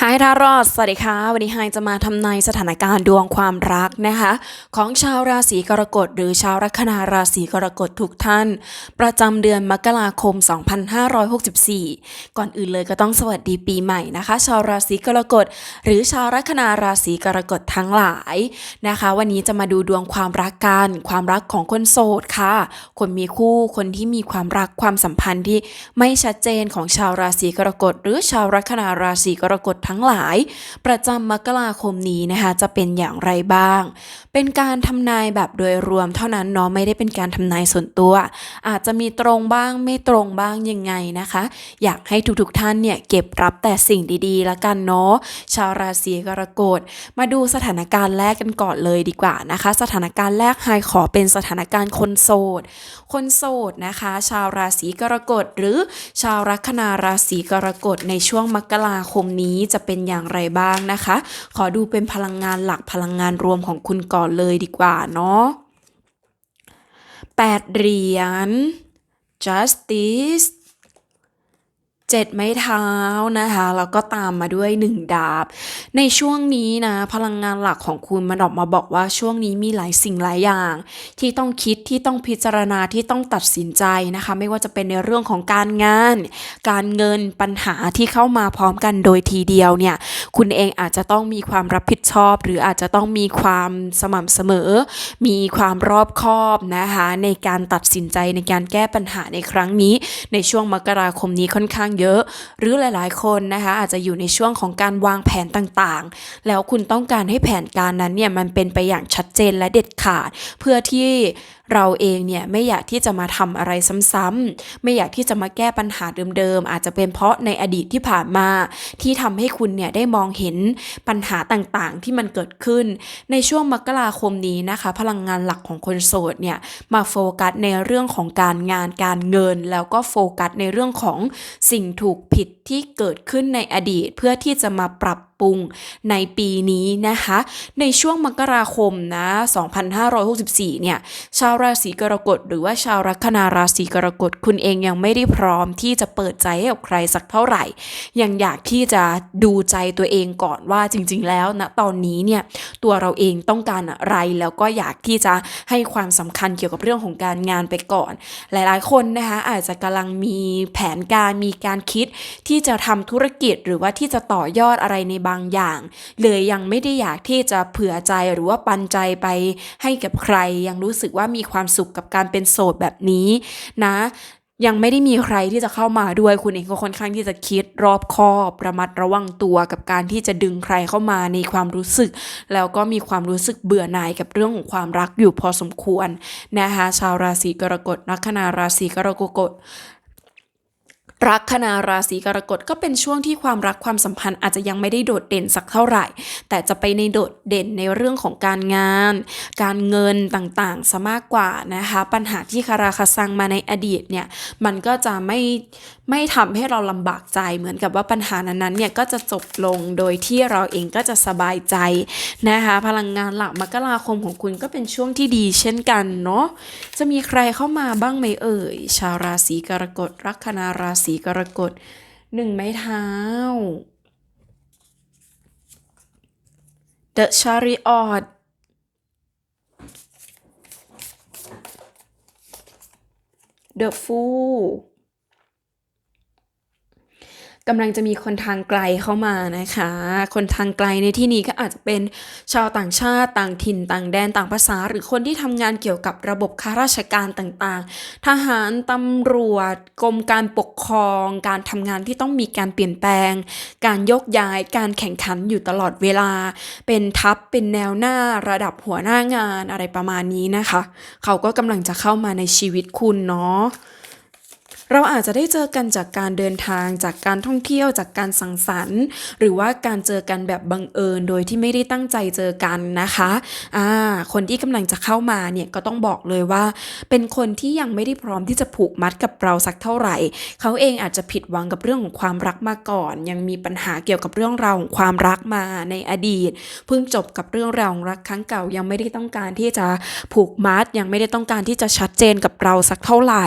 ไฮทารอด สวัสดีค่ะ วันนี้ไฮจะมาทำนายสถานการณ์ดวงความรักนะคะ ของชาวราศีกรกฎหรือชาวลัคนาราศีกรกฎทุกท่าน ประจำเดือนมกราคม 2564 ก่อนอื่นเลยก็ต้องสวัสดีปีใหม่นะคะ ชาวราศีกรกฎหรือชาวลัคนาราศีกรกฎทั้งหลายนะคะ วันนี้จะมาดูดวงความรักกันความรักของคนโสดค่ะ คนมีคู่คนที่มีความรักความสัมพันธ์ที่ไม่ชัดเจนของชาวราศีกรกฎหรือชาวลัคนาราศีกรกฎทั้งหลาย ประจำมกราคมนี้นะคะจะเป็นอย่างไรบ้าง เป็นการทำนายแบบโดยรวมเท่านั้นเนาะไม่ได้เป็นการทำนายส่วนตัว อาจจะมีตรงบ้างไม่ตรงบ้างยังไงนะคะ อยากให้ทุกๆท่านเนี่ยเก็บรับแต่สิ่งดีๆละกันเนาะชาวราศีกรกฎมาดูสถานการณ์แรกกันก่อนเลยดีกว่านะคะ สถานการณ์แรกไฮขอเป็นสถานการณ์คนโสดคนโสดนะคะ ชาวราศีกรกฎหรือชาวลัคนาราศีกรกฎในช่วงมกราคมนี้จะจะเป็นอย่างไรบ้างนะคะ ขอดูเป็นพลังงานหลักพลังงานรวมของคุณก่อนเลยดีกว่าเนาะแปดเหรียญ justice เจ็ดไม้เท้านะคะ แล้วก็ตามมาด้วยหนึ่งดาบ ในช่วงนี้นะ พลังงานหลักของคุณมันออกมาบอกว่าช่วงนี้มีหลายสิ่งหลายอย่าง ที่ต้องคิดที่ต้องพิจารณาที่ต้องตัดสินใจนะคะ ไม่ว่าจะเป็นในเรื่องของการงาน การเงินปัญหาที่เข้ามาพร้อมกันโดยทีเดียวเนี่ย คุณเองอาจจะต้องมีความรับผิดชอบ หรืออาจจะต้องมีความสม่ำเสมอ มีความรอบคอบนะคะ ในการตัดสินใจในการแก้ปัญหาในครั้งนี้ ในช่วงมกราคมนี้ค่อนข้างเยอะ หรือหลายๆ คนนะคะอาจจะอยู่ในช่วงของการวางแผนต่างๆ แล้วคุณต้องการให้แผนการนั้นเนี่ยมันเป็นไปอย่างชัดเจนและเด็ดขาด เพื่อที่ เราเองเนี่ยไม่อยากที่จะมาทำอะไรซ้ำๆไม่อยากที่จะมาแก้ปัญหาเดิมๆ อาจจะเป็นเพราะในอดีตที่ผ่านมา ที่ทำให้คุณเนี่ยได้มองเห็นปัญหาต่างๆ ที่มันเกิดขึ้น ในช่วงมกราคมนี้นะคะ พลังงานหลักของคนโสดเนี่ยมาโฟกัสในเรื่องของการงานการเงิน แล้วก็โฟกัสในเรื่องของสิ่งถูกผิดที่เกิดขึ้นในอดีต เพื่อที่จะมาปรับปรุงในปีนี้นะคะ ในช่วงมกราคมนะ 2564 เนี่ย ชาวราศีกรกฎหรือว่าชาวลัคนาราศีกรกฎคุณเองยังไม่ได้พร้อมที่จะเปิดใจให้กับใครสักเท่าไหร่ ยังอยากที่จะดูใจตัวเองก่อนว่าจริง ๆ แล้วณตอนนี้เนี่ยตัวเราเองต้องการอะไรแล้วก็อยากที่จะให้ความสำคัญเกี่ยวกับเรื่องของการงานไปก่อน หลายๆ คนนะคะอาจจะกำลังมีแผนการมีการคิดที่จะทำธุรกิจหรือว่าที่จะต่อยอดอะไรในบางอย่าง เลยยังไม่ได้อยากที่จะเผื่อใจหรือว่าปันใจไปให้กับใคร ยังรู้สึกว่ามีความสุขกับการเป็นโสดแบบนี้นะยังไม่ได้มีใครที่จะเข้ามาด้วยคุณเองก็ค่อนข้างที่จะคิดรอบคอบระมัดระวังตัวกับการที่จะดึงใครเข้ามาในความรู้สึก แล้วก็มีความรู้สึกเบื่อหน่ายกับเรื่องของความรักอยู่พอสมควรนะคะชาวราศีกรกฎลัคนาราศีกรกฎ รักคนาราศีกรกฎก็เป็นช่วงที่ความรักความสัมพันธ์อาจจะยังไม่ได้โดดเด่นสักเท่าไหร่ แต่จะไปในโดดเด่นในเรื่องของการงาน การเงินต่างๆซะมากกว่านะคะ ปัญหาที่คาราคาซังมาในอดีตเนี่ยมันก็จะไม่ไม่ทำให้เราลำบากใจเหมือนกับว่าปัญหานั้นๆเนี่ยก็จะจบลงโดยที่เราเองก็จะสบายใจนะคะ พลังงานหลักมกราคมของคุณก็เป็นช่วงที่ดีเช่นกันเนาะจะมีใครเข้ามาบ้างไหมเอ่ย ชาวราศีกรกฎลัคนาราศีกรกฎหนึ่งไม้เท้า The Chariot The Fool กำลังจะมีคนทางไกลเข้ามานะคะ คนทางไกลในที่นี้ก็อาจจะเป็นชาวต่างชาติต่างถิ่นต่างแดนต่างภาษา หรือคนที่ทำงานเกี่ยวกับระบบข้าราชการต่างๆ ทหารตำรวจ กรมการปกครอง การทำงานที่ต้องมีการเปลี่ยนแปลง การยกย้ายการแข่งขันอยู่ตลอดเวลา เป็นทัพเป็นแนวหน้าระดับหัวหน้างานอะไรประมาณนี้นะคะ เขาก็กำลังจะเข้ามาในชีวิตคุณเนาะ เราอาจจะได้เจอกันจากการเดินทาง จากการท่องเที่ยวจากการสังสรรค์ หรือว่าการเจอกันแบบบังเอิญโดยที่ไม่ได้ตั้งใจเจอกันนะคะอ่าคนที่กำลังจะเข้ามาเนี่ยก็ต้องบอกเลยว่า เป็นคนที่ยังไม่ได้พร้อมที่จะผูกมัดกับเราสักเท่าไหร่ เขาเองอาจจะผิดหวังกับเรื่องของความรักมาก่อน ยังมีปัญหาเกี่ยวกับเรื่องราวของความรักมาในอดีต เพิ่งจบกับเรื่องราวของรักครั้งเก่ายังไม่ได้ต้องการที่จะผูกมัด ยังไม่ได้ต้องการที่จะชัดเจนกับเราสักเท่าไหร่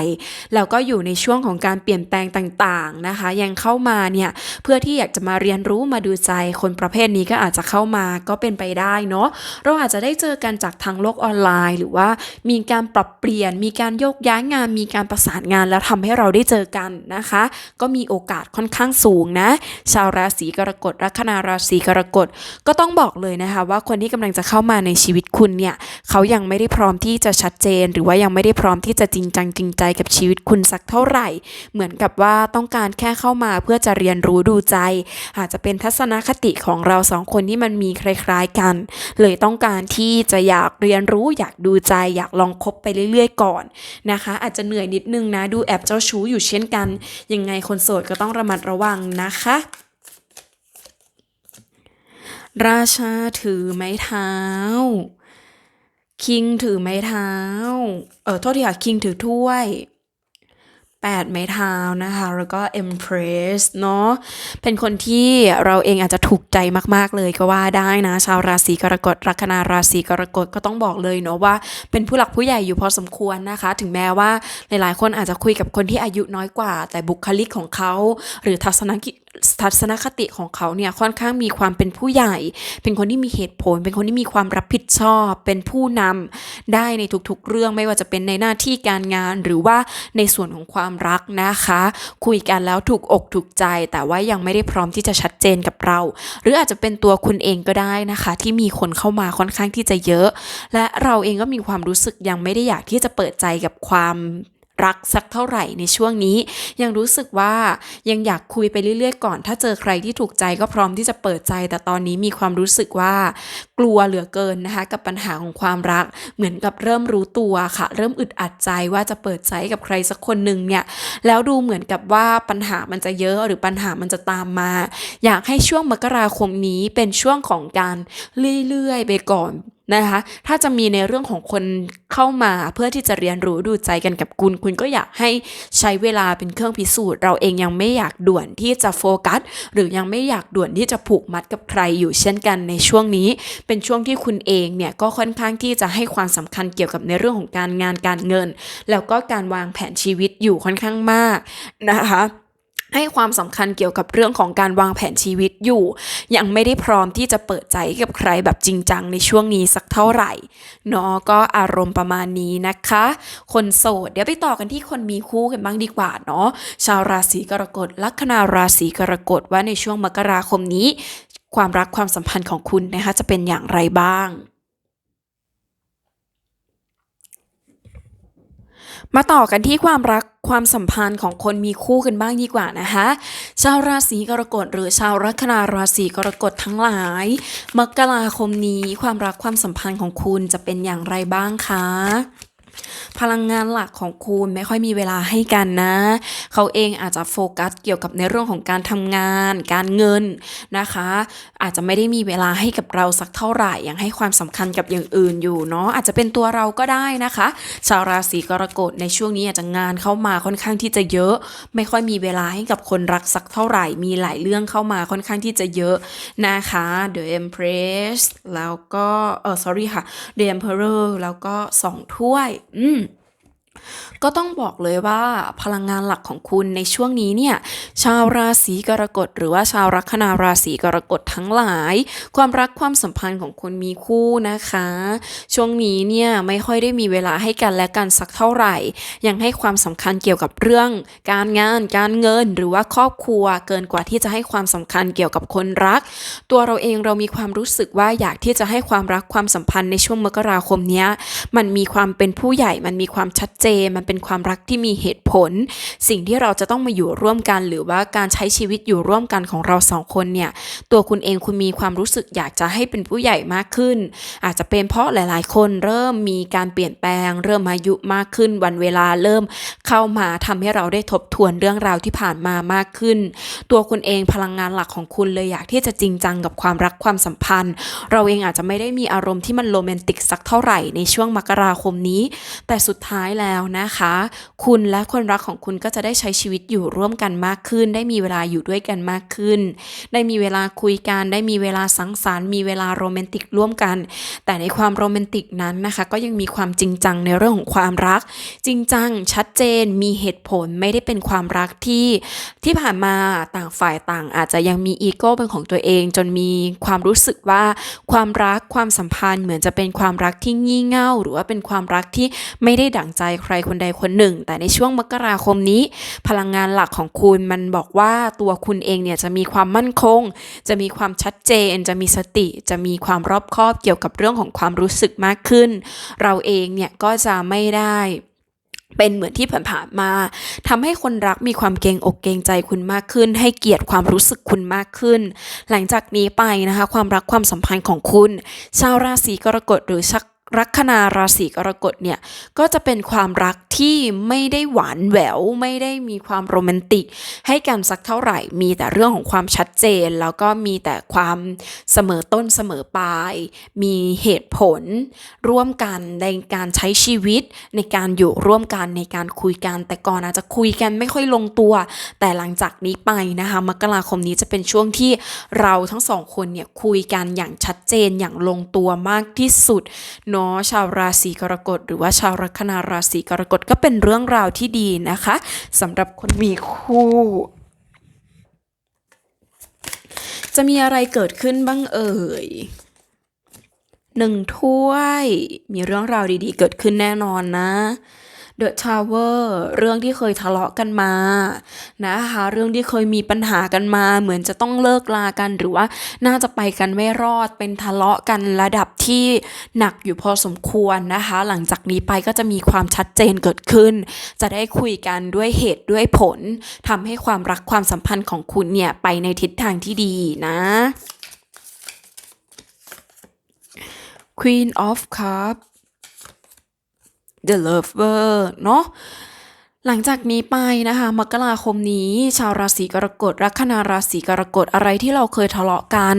แล้วก็อยู่ในช่วงช่วงของการเปลี่ยนแปลงต่างๆนะคะ ยังเข้ามาเนี่ยเพื่อที่อยากจะมาเรียนรู้มาดูใจคนประเภทนี้ก็อาจจะเข้ามาก็เป็นไปได้เนาะเราอาจจะได้เจอกันจากทางโลกออนไลน์ หรือว่ามีการปรับเปลี่ยน มีการโยกย้ายงาน มีการประสานงานแล้วทำให้เราได้เจอกันนะคะ ก็มีโอกาสค่อนข้างสูงนะ ชาวราศีกรกฎลัคนาราศีกรกฎก็ต้องบอกเลยนะคะว่าคนที่กำลังจะเข้ามาในชีวิตคุณเนี่ยเขายังไม่ได้พร้อมที่จะชัดเจน หรือว่ายังไม่ได้พร้อมที่จะจริงจังจริงใจกับชีวิตคุณสักเท่าไหร่เหมือนกับว่าต้องการแค่เข้ามาเพื่อจะเรียนรู้ดูใจ อาจจะเป็นทัศนคติของเราสองคนที่มันมีคล้ายๆกัน เลยต้องการที่จะอยากเรียนรู้อยากดูใจ อยากลองคบไปเรื่อยๆก่อนนะคะ อาจจะเหนื่อยนิดนึงนะดูแอบเจ้าชู้อยู่เช่นกัน ยังไงคนโสดก็ต้องระมัดระวังนะคะราชาถือไม้เท้า คิงถือไม้เท้า เออโทษทีค่ะ คิงถือถ้วย แปดไม้เท้านะคะ แล้วก็ Empress เนาะเป็นคนที่เราเองอาจจะถูกใจมาก ๆ เลยก็ว่าได้นะ ชาวราศีกรกฎลัคนาราศีกรกฎก็ต้องบอกเลยเนาะว่าเป็นผู้หลักผู้ใหญ่อยู่พอสมควรนะคะ ถึงแม้ว่าหลาย ๆ คนอาจจะคุยกับคนที่อายุน้อยกว่า แต่บุคลิกของเขา หรือทัศนทัศนคติของเขาเนี่ยค่อนข้างมีความเป็นผู้ใหญ่ เป็นคนที่มีเหตุผล เป็นคนที่มีความรับผิดชอบ เป็นผู้นำได้ในทุกๆ เรื่องไม่ว่าจะเป็นในหน้าที่การงานหรือว่าในส่วนของความรักนะคะ คุยกันแล้วถูกอกถูกใจ แต่ว่ายังไม่ได้พร้อมที่จะชัดเจนกับเรา หรืออาจจะเป็นตัวคุณเองก็ได้นะคะ ที่มีคนเข้ามาค่อนข้างที่จะเยอะ และเราเองก็มีความรู้สึกยังไม่ได้อยากที่จะเปิดใจกับความ รักสักเท่าไหร่ในช่วงนี้ ยังรู้สึกว่ายังอยากคุยไปเรื่อยๆ ก่อน ถ้าเจอใครที่ถูกใจก็พร้อมที่จะเปิดใจ แต่ตอนนี้มีความรู้สึกว่า กลัวเหลือเกินนะคะ กับปัญหาของความรัก เหมือนกับเริ่มรู้ตัวค่ะ เริ่มอึดอัดใจว่าจะเปิดใจกับใครสักคนหนึ่งเนี่ยแล้วดูเหมือนกับว่าปัญหามันจะเยอะหรือปัญหามันจะตามมา อยากให้ช่วงมกราคมนี้เป็นช่วงของการเรื่อยๆไปก่อน นะคะ ถ้าจะมีในเรื่องของคนเข้ามาเพื่อที่จะเรียนรู้ดูใจกันกับคุณ คุณก็อยากให้ใช้เวลาเป็นเครื่องพิสูจน์ เราเองยังไม่อยากด่วนที่จะโฟกัส หรือยังไม่อยากด่วนที่จะผูกมัดกับใครอยู่เช่นกันในช่วงนี้ เป็นช่วงที่คุณเองเนี่ยก็ค่อนข้างที่จะให้ความสำคัญเกี่ยวกับในเรื่องของการงานการเงิน แล้วก็การวางแผนชีวิตอยู่ค่อนข้างมากนะคะ ให้ความสำคัญเกี่ยวกับเรื่องของการวางแผนชีวิตอยู่ ยังไม่ได้พร้อมที่จะเปิดใจกับใครแบบจริงจังในช่วงนี้สักเท่าไหร่เนาะก็อารมณ์ประมาณนี้นะคะ คนโสด เดี๋ยวไปต่อกันที่คนมีคู่กันบ้างดีกว่าเนาะชาวราศีกรกฎลัคนาราศีกรกฎว่าในช่วงมกราคมนี้ ความรักความสัมพันธ์ของคุณนะคะจะเป็นอย่างไรบ้างมาต่อกันที่ความรัก ความสัมพันธ์ของคนมีคู่กันบ้างดีกว่านะคะ ชาวราศีกรกฎหรือชาวลัคนาราศีกรกฎทั้งหลาย มกราคมนี้ความรักความสัมพันธ์ของคุณจะเป็นอย่างไรบ้างคะ พลังงานหลักของคุณไม่ค่อยมีเวลาให้กันนะ เขาเองอาจจะโฟกัสเกี่ยวกับในเรื่องของการทำงาน การเงินนะคะ อาจจะไม่ได้มีเวลาให้กับเราสักเท่าไหร่ยังให้ความสำคัญกับอย่างอื่นอยู่เนาะอาจจะเป็นตัวเราก็ได้นะคะ ชาวราศีกรกฎในช่วงนี้อาจจะงานเข้ามาค่อนข้างที่จะเยอะ ไม่ค่อยมีเวลาให้กับคนรักสักเท่าไหร่ มีหลายเรื่องเข้ามาค่อนข้างที่จะเยอะนะคะ The Empress แล้วก็เออ sorry ค่ะ The Emperor แล้วก็สองถ้วยอืม ก็ต้องบอกเลยว่าพลังงานหลักของคุณในช่วงนี้เนี่ยชาวราศีกรกฎหรือว่าชาวลัคนาราศีกรกฎทั้งหลาย ความรักความสัมพันธ์ของคนมีคู่นะคะ ช่วงนี้เนี่ยไม่ค่อยได้มีเวลาให้กันและกันสักเท่าไหร่ ยังให้ความสำคัญเกี่ยวกับเรื่อง การงาน การเงิน หรือว่าครอบครัวเกินกว่าที่จะให้ความสำคัญเกี่ยวกับคนรัก ตัวเราเองเรามีความรู้สึกว่าอยากที่จะให้ความรักความสัมพันธ์ในช่วงมกราคมนี้มันมีความเป็นผู้ใหญ่มันมีความชัดเจนมันเป็นความรักที่มีเหตุผล สิ่งที่เราจะต้องมาอยู่ร่วมกันหรือว่าการใช้ชีวิตอยู่ร่วมกันของเราสองคนเนี่ยตัวคุณเองคุณมีความรู้สึกอยากจะให้เป็นผู้ใหญ่มากขึ้น อาจจะเป็นเพราะหลาย ๆ คนเริ่มมีการเปลี่ยนแปลง เริ่มอายุมากขึ้น วันเวลาเริ่มเข้ามาทำให้เราได้ทบทวนเรื่องราวที่ผ่านมามากขึ้น ตัวคุณเองพลังงานหลักของคุณเลยอยากที่จะจริงจังกับความรักความสัมพันธ์ เราเองอาจจะไม่ได้มีอารมณ์ที่มันโรแมนติกสักเท่าไหร่ในช่วงมกราคมนี้ แต่สุดท้ายแล้วแล้วนะคะ คุณและคนรักของคุณก็จะได้ใช้ชีวิตอยู่ร่วมกันมากขึ้น ได้มีเวลาอยู่ด้วยกันมากขึ้น ได้มีเวลาคุยกัน ได้มีเวลาสังสรรค์ มีเวลาโรแมนติกร่วมกัน แต่ในความโรแมนติกนั้นนะคะ ก็ยังมีความจริงจังในเรื่องของความรัก จริงจัง ชัดเจน มีเหตุผล ไม่ได้เป็นความรักที่ที่ผ่านมาต่างฝ่ายต่าง อาจจะยังมีอีโก้เป็นของตัวเอง จนมีความรู้สึกว่าความรัก ความสัมพันธ์เหมือนจะเป็นความรักที่งี่เง่า หรือว่าเป็นความรักที่ไม่ได้ดั่งใจใครคนใดคนหนึ่ง แต่ในช่วงมกราคมนี้ พลังงานหลักของคุณมันบอกว่าตัวคุณเองเนี่ยจะมีความมั่นคง จะมีความชัดเจน จะมีสติ จะมีความรอบคอบเกี่ยวกับเรื่องของความรู้สึกมากขึ้น เราเองเนี่ยก็จะไม่ได้เป็นเหมือนที่ผ่านๆมาทำให้คนรักมีความเกรงอกเกรงใจคุณมากขึ้น ให้เกียรติความรู้สึกคุณมากขึ้น หลังจากนี้ไปนะคะ ความรักความสัมพันธ์ของคุณ ชาวราศีกรกฎหรือชัก ลัคนาราศีกรกฎเนี่ยก็จะเป็นความรัก ที่ไม่ได้หวานแหววไม่ได้มีความโรแมนติก ให้กันสักเท่าไหร่ มีแต่เรื่องของความชัดเจน แล้วก็มีแต่ความเสมอต้นเสมอปลาย มีเหตุผล ร่วมกันในการใช้ชีวิต ในการอยู่ร่วมกันในการคุยกัน แต่ก่อนอาจจะคุยกันไม่ค่อยลงตัว แต่หลังจากนี้ไปนะคะมกราคมนี้จะเป็นช่วงที่เราทั้งสองคนเนี่ยคุยกันอย่างชัดเจนอย่างลงตัวมากที่สุดเนาะชาวราศีกรกฎหรือว่าชาวลัคนาราศีกรกฎก็เป็นเรื่องราวที่ดีนะคะสำหรับคนมีคู่ จะมีอะไรเกิดขึ้นบ้างเอ่ยหนึ่งถ้วย มีเรื่องราวดีๆ เกิดขึ้นแน่นอนนะ The Tower เรื่องที่เคยทะเลาะกันมานะคะเรื่องที่เคยมีปัญหากันมา เหมือนจะต้องเลิกลากันหรือว่าน่าจะไปกันไม่รอดเป็นทะเลาะกันระดับที่หนักอยู่พอสมควรนะคะ หลังจากนี้ไปก็จะมีความชัดเจนเกิดขึ้น จะได้คุยกันด้วยเหตุด้วยผลทำให้ความรักความสัมพันธ์ของคุณเนี่ยไปในทิศทางที่ดีนะ Queen of Cups The Lover เนาะ หลังจากนี้ไปนะคะ มกราคมนี้ ชาวราศีกรกฎลัคนาราศีกรกฎอะไรที่เราเคยทะเลาะกัน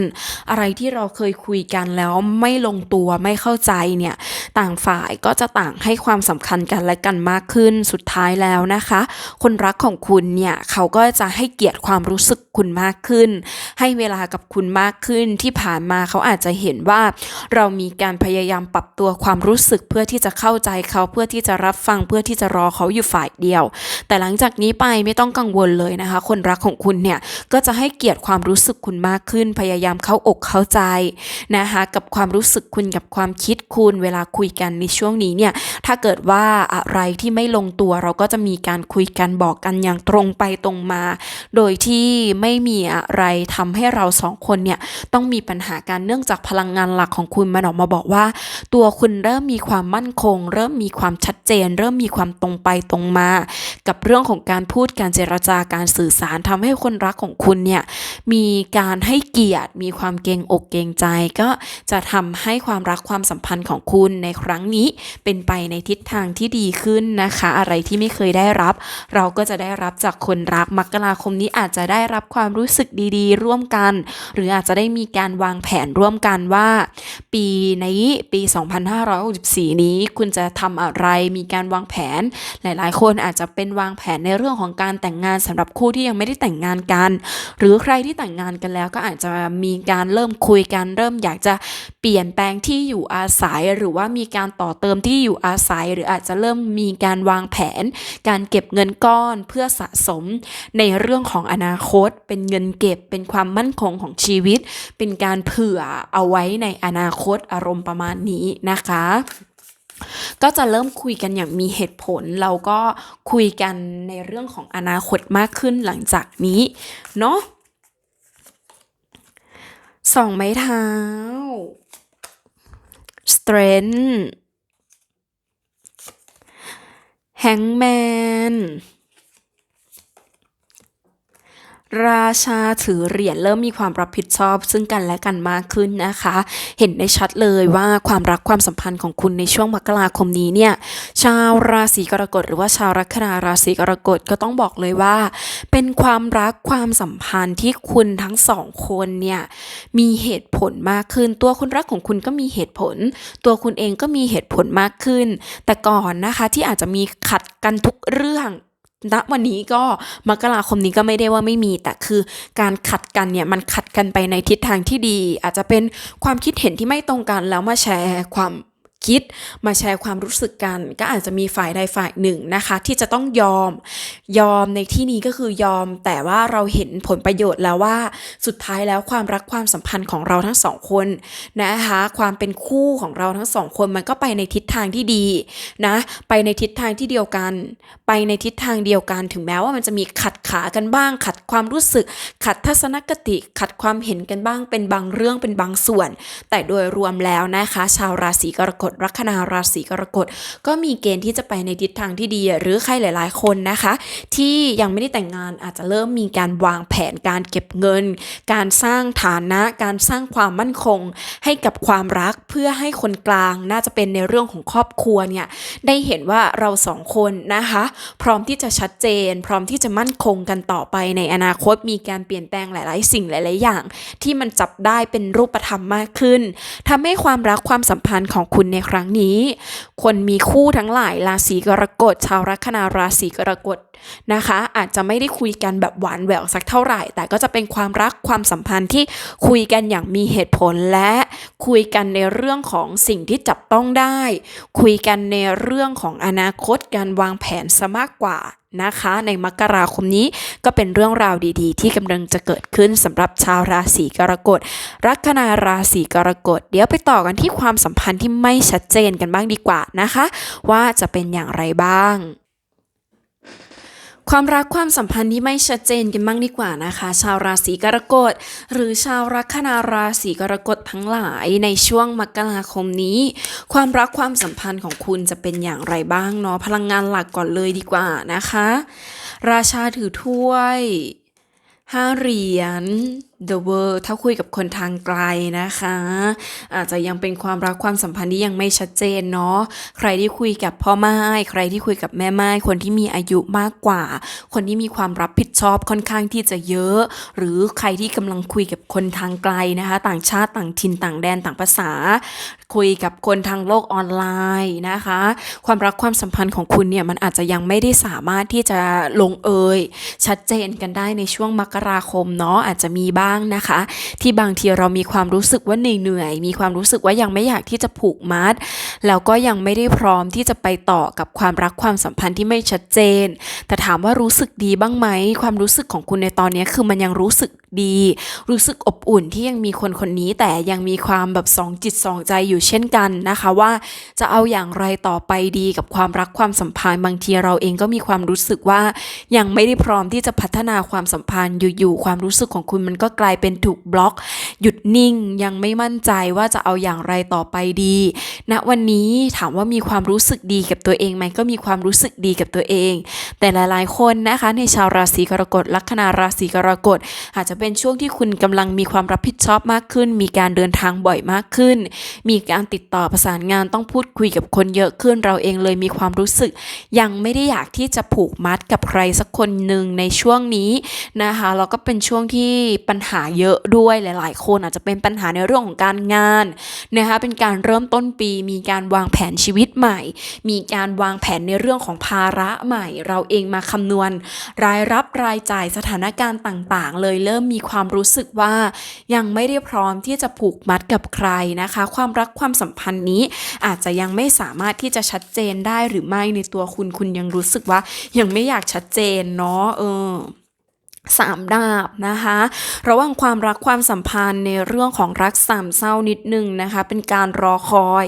อะไรที่เราเคยคุยกันแล้วไม่ลงตัวไม่เข้าใจเนี่ย ต่างฝ่ายก็จะต่างให้ความสำคัญกันและกันมากขึ้นสุดท้ายแล้วนะคะ คนรักของคุณเนี่ยเขาก็จะให้เกียรติความรู้สึกคุณมากขึ้น ให้เวลากับคุณมากขึ้นที่ผ่านมาเขาอาจจะเห็นว่า เรามีการพยายามปรับตัวความรู้สึกเพื่อที่จะเข้าใจเขาเพื่อที่จะรับฟังเพื่อที่จะรอเขาอยู่ฝ่ายเดียวแต่หลังจากนี้ไปไม่ต้องกังวลเลยนะคะ คนรักของคุณเนี่ยก็จะให้เกียรติความรู้สึกคุณมากขึ้น พยายามเข้าอกเข้าใจนะคะกับความรู้สึกคุณกับความคิดคุณเวลาคุยกันในช่วงนี้เนี่ยถ้าเกิดว่าอะไรที่ไม่ลงตัวเราก็จะมีการคุยกันบอกกันอย่างตรงไปตรงมา โดยที่ไม่มีอะไรทำให้เราสองคนเนี่ยต้องมีปัญหาการเนื่องจากพลังงานหลักของคุณมันออกมาบอกว่า ตัวคุณเริ่มมีความมั่นคง เริ่มมีความชัดเจน เริ่มมีความตรงไปตรงมากับเรื่องของการพูดการเจรจาการสื่อสารทำให้คนรักของคุณเนี่ยมีการให้เกียรติ มีความเกรงอกเกรงใจ ก็จะทำให้ความรักความสัมพันธ์ของคุณในครั้งนี้เป็นไปในทิศทางที่ดีขึ้นนะคะ อะไรที่ไม่เคยได้รับ เราก็จะได้รับจากคนรักมกราคมนี้อาจจะได้รับความรู้สึกดีๆ ร่วมกัน หรืออาจจะได้มีการวางแผนร่วมกันว่า ปีนี้ปี 2564 นี้คุณจะทำอะไรมีการวางแผนหลาย ๆ คนอาจจจะเป็นวางแผนในเรื่องของการแต่งงานสำหรับคู่ที่ยังไม่ได้แต่งงานกัน หรือใครที่แต่งงานกันแล้วก็อาจจะมีการเริ่มคุยกันเริ่มอยากจะเปลี่ยนแปลงที่อยู่อาศัย หรือว่ามีการต่อเติมที่อยู่อาศัย หรืออาจจะเริ่มมีการวางแผน การเก็บเงินก้อนเพื่อสะสมในเรื่องของอนาคต เป็นเงินเก็บเป็นความมั่นคงของชีวิต เป็นการเผื่อเอาไว้ในอนาคตอารมณ์ประมาณนี้นะคะ ก็จะเริ่มคุยกันอย่างมีเหตุผลเราก็คุยกันในเรื่องของอนาคตมากขึ้นหลังจากนี้เนาะสองไม้เท้า strength hangman ราชาถือเหรียญเริ่มมีความรับผิดชอบ ซึ่งกันและกันมากขึ้นนะคะ เห็นได้ชัดเลยว่าความรักความสัมพันธ์ของคุณในช่วงมกราคมนี้เนี่ยชาวราศีกรกฎหรือว่าชาวลัคนาราศีกรกฎก็ต้องบอกเลยว่า เป็นความรักความสัมพันธ์ที่คุณทั้งสองคนเนี่ยมีเหตุผลมากขึ้น ตัวคนรักของคุณก็มีเหตุผล ตัวคุณเองก็มีเหตุผลมากขึ้น แต่ก่อนนะคะที่อาจจะมีขัดกันทุกเรื่อง ณวันนี้ก็มกราคมนี้ก็ไม่ได้ว่าไม่มี แต่คือการขัดกันเนี่ยมันขัดกันไปในทิศทางที่ดี อาจจะเป็นความคิดเห็นที่ไม่ตรงกันแล้วมาแชร์ความ คิด มาแชร์ความรู้สึกกัน ก็อาจจะมีฝ่ายใดฝ่ายหนึ่งนะคะ ที่จะต้องยอม ยอมในที่นี้ก็คือยอม แต่ว่าเราเห็นผลประโยชน์แล้วว่า สุดท้ายแล้วความรักความสัมพันธ์ของเราทั้งสองคนนะคะ ความเป็นคู่ของเราทั้งสองคนมันก็ไปในทิศทางที่ดีนะ ไปในทิศทางที่เดียวกัน ไปในทิศทางเดียวกัน ถึงแม้ว่ามันจะมีขัดขากันบ้าง ขัดความรู้สึก ขัดทัศนคติ ขัดความเห็นกันบ้าง เป็นบางเรื่อง เป็นบางส่วน แต่โดยรวมแล้วนะคะ ชาวราศีกรกฎลัคนาราศีกรกฎก็มีเกณฑ์ที่จะไปในทิศทางที่ดี หรือใครหลาย ๆ คนนะคะ ที่ยังไม่ได้แต่งงานอาจจะเริ่มมีการวางแผนการเก็บเงิน การสร้างฐานะ การสร้างความมั่นคง ให้กับความรักเพื่อให้คนกลางน่าจะเป็นในเรื่องของครอบครัวเนี่ยได้เห็นว่าเราสองคนนะคะ พร้อมที่จะชัดเจน พร้อมที่จะมั่นคงกันต่อไปในอนาคตมีการเปลี่ยนแปลงหลาย ๆ สิ่งหลาย ๆ อย่าง ที่มันจับได้เป็นรูปธรรมมากขึ้นทำให้ความรักความสัมพันธ์ของคุณในครั้งนี้ คนมีคู่ทั้งหลายราศีกรกฎชาวลัคนาราศีกรกฎนะคะ อาจจะไม่ได้คุยกันแบบหวานแหววสักเท่าไหร่ แต่ก็จะเป็นความรักความสัมพันธ์ที่คุยกันอย่างมีเหตุผลและคุยกันในเรื่องของสิ่งที่จับต้องได้ คุยกันในเรื่องของอนาคตการวางแผนซะมากกว่า นะคะ ในมกราคมนี้ก็เป็นเรื่องราวดีๆ ที่กำลังจะเกิดขึ้นสำหรับชาวราศีกรกฎ ลัคนาราศีกรกฎ เดี๋ยวไปต่อกันที่ความสัมพันธ์ที่ไม่ชัดเจนกันบ้างดีกว่านะคะ ว่าจะเป็นอย่างไรบ้าง ความรักความสัมพันธ์ที่ไม่ชัดเจนกันบ้างดีกว่านะคะ ชาวราศีกรกฎ หรือชาวลัคนาราศีกรกฎทั้งหลายในช่วงมกราคมนี้ ความรักความสัมพันธ์ของคุณจะเป็นอย่างไรบ้างเนาะพลังงานหลักก่อนเลยดีกว่านะคะ ราชาถือถ้วยห้าเหรียญ The World ถ้าคุยกับคนทางไกลนะคะ อาจจะยังเป็นความรักความสัมพันธ์ที่ยังไม่ชัดเจนเนาะใครที่คุยกับพ่อไม้ใครที่คุยกับแม่ไม้คนที่มีอายุมากกว่า คนที่มีความรับผิดชอบค่อนข้างที่จะเยอะ หรือใครที่กำลังคุยกับคนทางไกลนะคะ ต่างชาติต่างถิ่นต่างแดนต่างภาษา คุยกับคนทางโลกออนไลน์นะคะ ความรักความสัมพันธ์ของคุณเนี่ยมันอาจจะยังไม่ได้สามารถที่จะลงเอย ชัดเจนกันได้ในช่วงมกราคมเนาะอาจจะมีบ้างนะคะ ที่บางทีเรามีความรู้สึกว่าเหนื่อยมีความรู้สึกว่ายังไม่อยากที่จะผูกมัด แล้วก็ยังไม่ได้พร้อมที่จะไปต่อกับความรักความสัมพันธ์ที่ไม่ชัดเจน แต่ถามว่ารู้สึกดีบ้างไหม ความรู้สึกของคุณในตอนนี้คือมันยังรู้สึกดี รู้สึกอบอุ่นที่ยังมีคนคนนี้แต่ยังมีความแบบสองจิตสองใจอยู่เช่นกันนะคะว่าจะเอาอย่างไรต่อไปดีกับความรักความสัมพันธ์บางทีเราเองก็มีความรู้สึกว่ายังไม่ได้พร้อมที่จะพัฒนาความสัมพันธ์อยู่ๆความรู้สึกของคุณมันก็กลายเป็นถูกบล็อก หยุดนิ่งยังไม่มั่นใจว่าจะเอาอย่างไรต่อไปดีณวันนี้ถามว่ามีความรู้สึกดีกับตัวเองไหมก็มีความรู้สึกดีกับตัวเอง แต่หลายๆ คนนะคะในชาวราศีกรกฎลัคนาราศีกรกฎอาจจะเป็นช่วงที่คุณกำลังมีความรับผิดชอบมากขึ้น มีการเดินทางบ่อยมากขึ้น มีการติดต่อประสานงานต้องพูดคุยกับคนเยอะขึ้นเราเองเลยมีความรู้สึก ยังไม่ได้อยากที่จะผูกมัดกับใครสักคนหนึ่งในช่วงนี้นะคะแล้วก็เป็นช่วงที่ปัญหาาเยอะด้วยหลาย ๆ คนอาจจะเป็นปัญหาในเรื่องของการงานนะคะเป็นการเริ่มต้นปี มีการวางแผนชีวิตใหม่ มีการวางแผนในเรื่องของภาระใหม่ เราเองมาคำนวณ รายรับรายจ่ายสถานการณ์ต่าง ๆ เลยเริ่มมีความรู้สึกว่ายังไม่ได้พร้อมที่จะผูกมัดกับใครนะคะ ความรักความสัมพันธ์นี้อาจจะยังไม่สามารถที่จะชัดเจนได้หรือไม่ในตัวคุณคุณยังรู้สึกว่ายังไม่อยากชัดเจนเนาะเออ สามดาบนะคะ ระหว่างความรักความสัมพันธ์ในเรื่องของรักสามเศร้านิดนึงนะคะ เป็นการรอคอย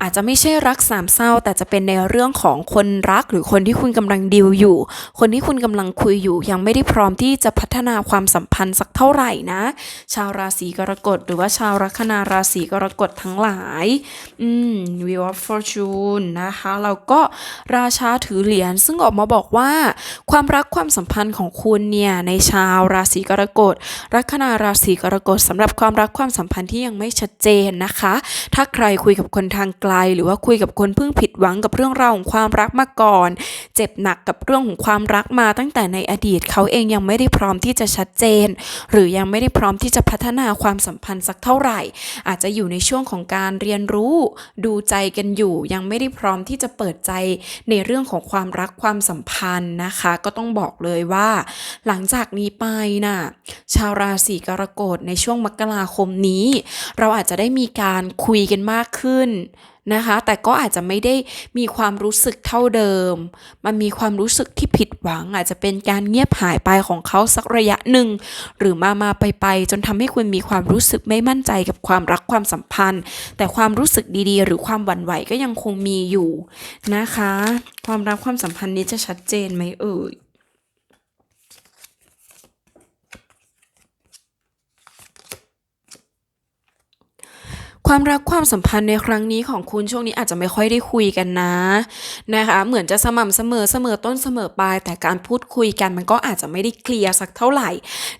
อาจจะไม่ใช่รักสามเศร้า แต่จะเป็นในเรื่องของคนรักหรือคนที่คุณกำลังดิวอยู่ คนที่คุณกำลังคุยอยู่ ยังไม่ได้พร้อมที่จะพัฒนาความสัมพันธ์สักเท่าไหร่นะ ชาวราศีกรกฎหรือว่าชาวลัคนาราศีกรกฎทั้งหลาย อืม Wheel of Fortune นะคะแล้วก็ราชาถือเหรียญซึ่งออกมาบอกว่า ความรักความสัมพันธ์ของคุณเนี่ยในในชาวราศีกรกฎลัคนาราศีกรกฎสำหรับความรักความสัมพันธ์ที่ยังไม่ชัดเจนนะคะ ถ้าใครคุยกับคนทางไกล หรือว่าคุยกับคนเพิ่งผิดหวังกับเรื่องราวของความรักมาก่อน เจ็บหนักกับเรื่องของความรักมาตั้งแต่ในอดีตเขาเองยังไม่ได้พร้อมที่จะชัดเจน หรือยังไม่ได้พร้อมที่จะพัฒนาความสัมพันธ์สักเท่าไหร่ อาจจะอยู่ในช่วงของการเรียนรู้ ดูใจกันอยู่ ยังไม่ได้พร้อมที่จะเปิดใจในเรื่องของความรักความสัมพันธ์นะคะ ก็ต้องบอกเลยว่า หลังจากากนี้ไปน่ะชาวราศีกรกฎในช่วงมกราคมนี้ เราอาจจะได้มีการคุยกันมากขึ้นนะคะ แต่ก็อาจจะไม่ได้มีความรู้สึกเท่าเดิม มันมีความรู้สึกที่ผิดหวัง อาจจะเป็นการเงียบหายไปของเขาสักระยะหนึ่ง หรือมามาไปไปจนทำให้คุณมีความรู้สึกไม่มั่นใจกับความรักความสัมพันธ์ แต่ความรู้สึกดีๆ หรือความหวั่นไหวก็ยังคงมีอยู่นะคะ ความรักความสัมพันธ์นี้จะชัดเจนไหมเอ่ย ความรักความสัมพันธ์ในครั้งนี้ของคุณช่วงนี้อาจจะไม่ค่อยได้คุยกันนะนะคะ เหมือนจะสม่ำเสมอเสมอต้นเสมอปลาย แต่การพูดคุยกันมันก็อาจจะไม่ได้เคลียร์สักเท่าไหร่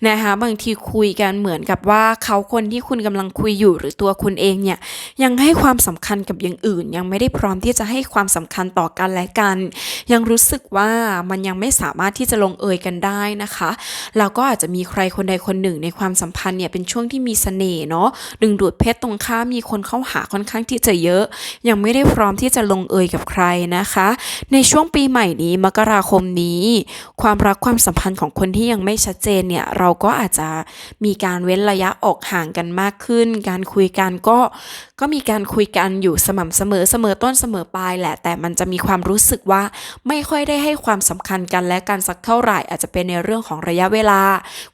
นะคะ บางทีคุยกันเหมือนกับว่าเขาคนที่คุณกำลังคุยอยู่หรือตัวคุณเองเนี่ยยังให้ความสำคัญกับอย่างอื่น ยังไม่ได้พร้อมที่จะให้ความสำคัญต่อกันและกัน ยังรู้สึกว่ามันยังไม่สามารถที่จะลงเอยกันได้นะคะแล้วก็อาจจะมีใครคนใดคนหนึ่งในความสัมพันธ์เนี่ยเป็นช่วงที่มีเสน่ห์เนาะดึงดูดเพศตรงข้ามมีคนเข้าหาค่อนข้างที่จะเยอะ ยังไม่ได้พร้อมที่จะลงเอยกับใครนะคะ ในช่วงปีใหม่นี้มกราคมนี้ ความรักความสัมพันธ์ของคนที่ยังไม่ชัดเจนเนี่ยเราก็อาจจะมีการเว้นระยะออกห่างกันมากขึ้น การคุยกันก็ก็มีการคุยกันอยู่สม่ำเสมอเสมอต้นเสมอปลายแหละ แต่มันจะมีความรู้สึกว่าไม่ค่อยได้ให้ความสำคัญกันและกันสักเท่าไหร่ อาจจะเป็นในเรื่องของระยะเวลา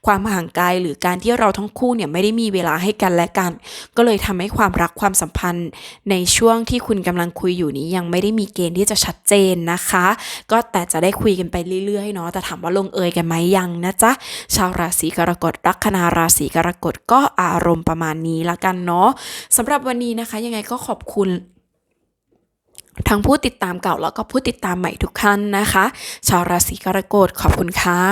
ความห่างไกลหรือการที่เราทั้งคู่เนี่ยไม่ได้มีเวลาให้กันและกัน ก็เลยทำให้ความรักความสัมพันธ์ ในช่วงที่คุณกำลังคุยอยู่นี้ยังไม่ได้มีเกณฑ์ที่จะชัดเจนนะคะ ก็แต่จะได้คุยกันไปเรื่อยๆเนาะแต่ถามว่าลงเอยกันไหมยังนะจ๊ะชาวราศีกรกฎลัคนาราศีกรกฎก็อารมณ์ประมาณนี้ละกันเนาะสำหรับวันนี้นะคะ ยังไงก็ขอบคุณทั้งผู้ติดตามเก่าแล้วก็ผู้ติดตามใหม่ทุกท่านนะคะ ชาวราศีกรกฎขอบคุณค่ะ